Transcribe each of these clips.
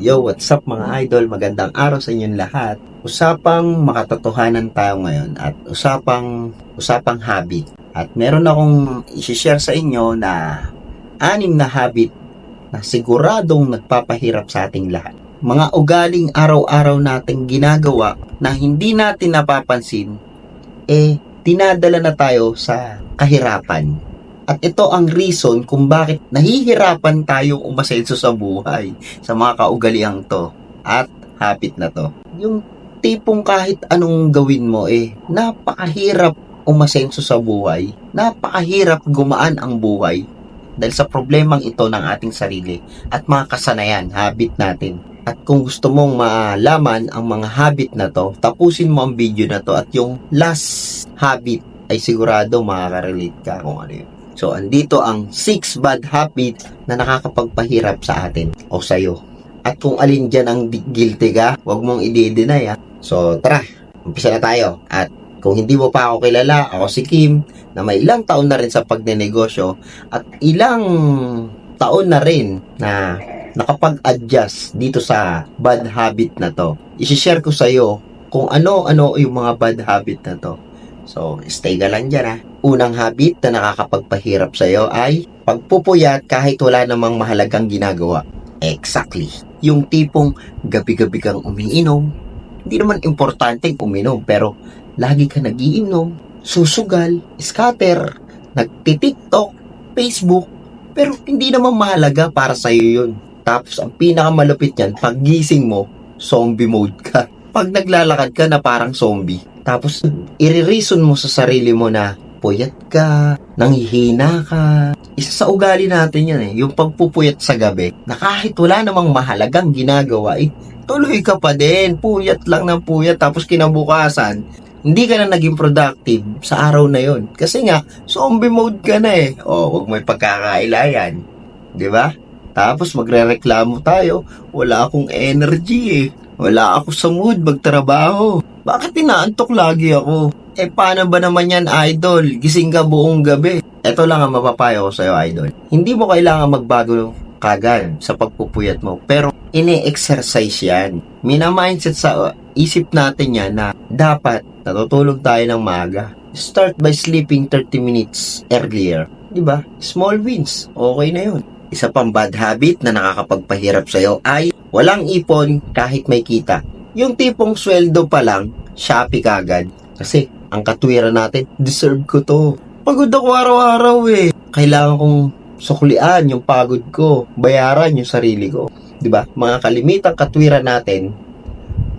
Yo, what's up mga idol? Magandang araw sa inyong lahat. Usapang makatotohanan tayo ngayon at usapang usapang habit. At meron akong i-share sa inyo na anim na habit na siguradong nagpapahirap sa ating lahat. Mga ugaling araw-araw nating ginagawa na hindi natin napapansin, eh, tinadala na tayo sa kahirapan. At ito ang reason kung bakit nahihirapan tayo umasenso sa buhay sa mga kaugaliang to at habit na to. Yung tipong kahit anong gawin mo eh, napakahirap umasenso sa buhay, napakahirap gumaan ang buhay dahil sa problemang ito ng ating sarili at mga kasanayan, habit natin. At kung gusto mong malaman ang mga habit na to, tapusin mo ang video na to at yung last habit ay sigurado makaka-relate ka kung ano yun. So, andito ang 6 bad habit na nakakapagpahirap sa atin o sa'yo. At kung alin dyan ang guilty ka, huwag mong i-deny ha. So, tara, umpisa na tayo. At kung hindi mo pa ako kilala, ako si Kim, na may ilang taon na rin sa pagnenegosyo at ilang taon na rin na nakapag-adjust dito sa bad habit na to. I-share ko sa'yo kung ano-ano yung mga bad habit na to. So, stay ka lang dyan ha. Unang habit na nakakapagpahirap sa'yo ay pagpupuyat kahit wala namang mahalagang ginagawa. Exactly. Yung tipong gabi-gabi kang umiinom, hindi naman importante uminom, pero lagi ka nagiinom, susugal, scatter, nagtitiktok, Facebook, pero hindi naman mahalaga para sa'yo yun. Tapos ang pinakamalupit yan, pag gising mo, zombie mode ka. Pag naglalakad ka na parang zombie. Tapos i-reason mo sa sarili mo na puyat ka, nanghihina ka. Isa sa ugali natin yan eh, yung pagpupuyat sa gabi na kahit wala namang mahalagang ginagawa, eh, tuloy ka pa din, puyat lang ng puyat, tapos kinabukasan, hindi ka na naging productive sa araw na yon. Kasi nga, zombie mode ka na eh. O, huwag may pagkakailayan. Di ba? Tapos magre-reklamo tayo, wala akong energy eh. Wala ako sa mood magtrabaho. Bakit inaantok lagi ako? Eh paano ba naman yan, idol? Gising ka buong gabi. Ito lang ang mapapayo ko sa'yo, idol. Hindi mo kailangan magbago kagad sa pagpupuyat mo. Pero ini-exercise yan. Mina-mindset sa isip natin yan na dapat natutulog tayo ng maaga. Start by sleeping 30 minutes earlier. 'Di ba? Small wins. Okay na yun. Isa pang bad habit na nakakapagpahirap sa'yo ay walang ipon kahit may kita. Yung tipong sweldo pa lang, Shopee kagad. Kasi ang katwiran natin, deserve ko to. Pagod ako araw-araw eh. Kailangan kong suklian yung pagod ko, bayaran yung sarili ko. 'Di ba? Mga kalimitang katwiran natin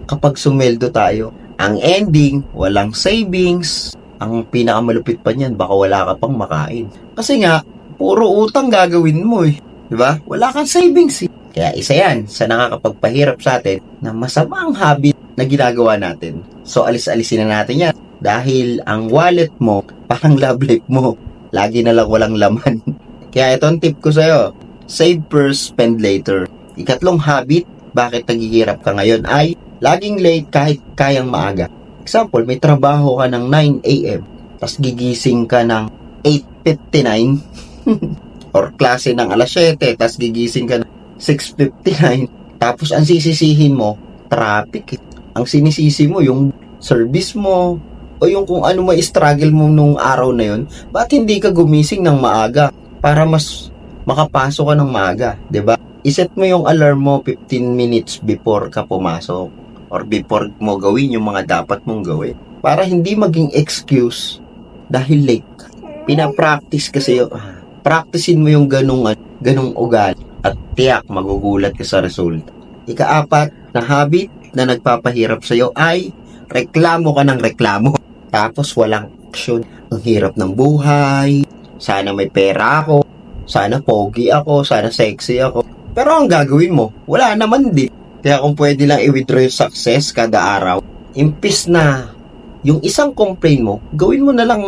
kapag sumeldo tayo. Ang ending, walang savings. Ang pinakamalupit pa niyan, baka wala ka pang makain. Kasi nga, puro utang gagawin mo eh. 'Di ba? Wala kang savings eh. Kaya isa yan sa nakakapagpahirap sa atin na masamang habit na ginagawa natin. So alis-alisin na natin yan. Dahil ang wallet mo, parang love life mo. Lagi na lang walang laman. Kaya ito ang tip ko sa'yo. Save first, spend later. Ikatlong habit, bakit naghihirap ka ngayon ay laging late kahit kayang maaga. Example, may trabaho ka ng 9 a.m. Tapos gigising ka ng 8.59 or klase ng alas 7 tapos gigising ka ng 6.59 tapos ang sisisihin mo traffic eh. ang sinisisi mo yung service mo o yung kung ano may struggle mo nung araw na yun ba't hindi ka gumising ng maaga para mas makapasok ka ng maaga ba iset mo yung alarm mo 15 minutes before ka pumasok or before mo gawin yung mga dapat mong gawin para hindi maging excuse dahil late. Pinapractice kasi yung, ah, practicein mo yung ganung, ganung ugali at tiyak magugulat ka sa result. Ikaapat na habit na nagpapahirap sa'yo ay reklamo ka ng reklamo. Tapos walang action. Ang hirap ng buhay. Sana may pera ako. Sana pogi ako. Sana sexy ako. Pero ang gagawin mo, wala naman din. Kaya kung pwede lang i-withdraw yung success kada araw, impis na yung isang complaint mo, gawin mo na lang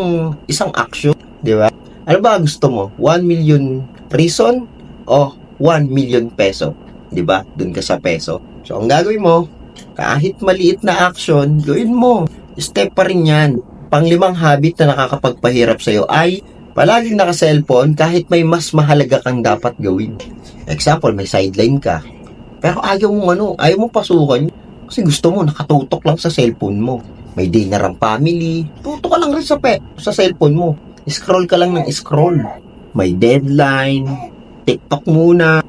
isang action, di ba? Ano ba gusto mo? 1 million reason o 1 million peso? Di ba? Doon ka sa peso. So, ang gagawin mo, kahit maliit na action, gawin mo. Step pa rin yan. Panglimang habit na nakakapagpahirap sa'yo ay palaging naka-cellphone kahit may mas mahalaga kang dapat gawin. Example, may sideline ka. Pero ayaw mo ano, ayaw mo pasukan. Kasi gusto mo, nakatutok lang sa cellphone mo. May dinner ang family. Tutok ka lang rin sa, pe, sa cellphone mo. Scroll ka lang ng scroll. May deadline. TikTok muna.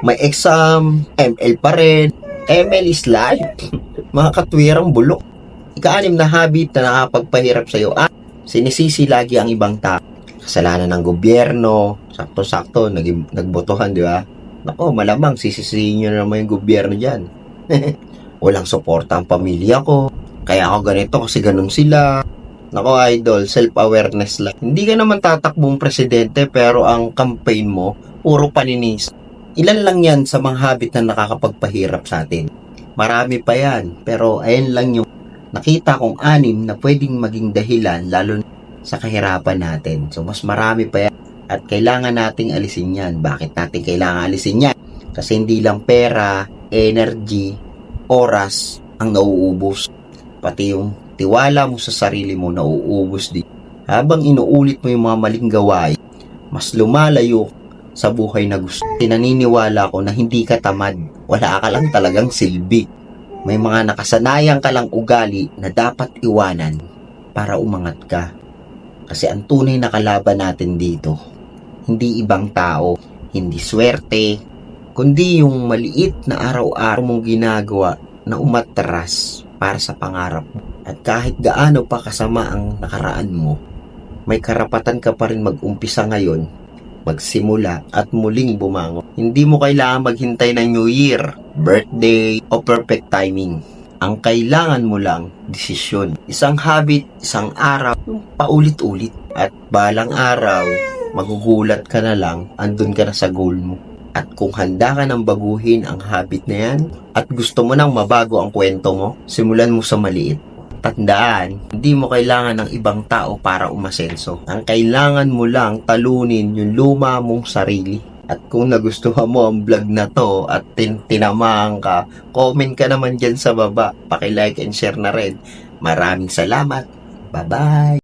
May exam. ML pa rin. ML is life. Mga katwirang bulok. Ikaanim na habit na nakapagpahirap sa'yo at sinisisi lagi ang ibang tao. Kasalanan ng gobyerno, sakto-sakto, nag nagbotohan, di ba? Nako, malamang sisisihin nyo na naman yung gobyerno dyan. Walang suporta ang pamilya ko. Kaya ako ganito kasi ganun sila. Nako, idol, self-awareness lang. Hindi ka naman tatakbong presidente pero ang campaign mo, puro paninis. Ilan lang yan sa mga habit na nakakapagpahirap sa atin. Marami pa yan, pero ayan lang yung nakita kong anim na pwedeng maging dahilan lalo sa kahirapan natin. So, mas marami pa yan. At kailangan nating alisin yan. Bakit natin kailangan alisin yan? Kasi hindi lang pera, energy, oras ang nauubos. Pati yung tiwala mo sa sarili mo nauubos din. Habang inuulit mo yung mga maling gawain, mas lumalayo sa buhay na gusto. Tinaniniwala ko na hindi ka tamad. Wala ka lang talagang silbi. May mga nakasanayan ka lang ugali na dapat iwanan para umangat ka. Kasi ang tunay na kalaban natin dito, hindi ibang tao, hindi swerte, kundi yung maliit na araw-araw mong ginagawa na umatras para sa pangarap mo. At kahit gaano pa kasama ang nakaraan mo, may karapatan ka pa rin mag-umpisa ngayon, magsimula at muling bumangon. Hindi mo kailangan maghintay ng New Year, birthday, o perfect timing. Ang kailangan mo lang, desisyon. Isang habit, isang araw, paulit-ulit. At balang araw, magugulat ka na lang, andun ka na sa goal mo. At kung handa ka nang baguhin ang habit na yan, at gusto mo nang mabago ang kwento mo, simulan mo sa maliit. Tandaan, hindi mo kailangan ng ibang tao para umasenso. Ang kailangan mo lang talunin yung luma mong sarili. At kung nagustuhan mo ang vlog na to at tin tinamaan ka, comment ka naman dyan sa baba. Paki-like and share na rin. Maraming salamat. Bye-bye!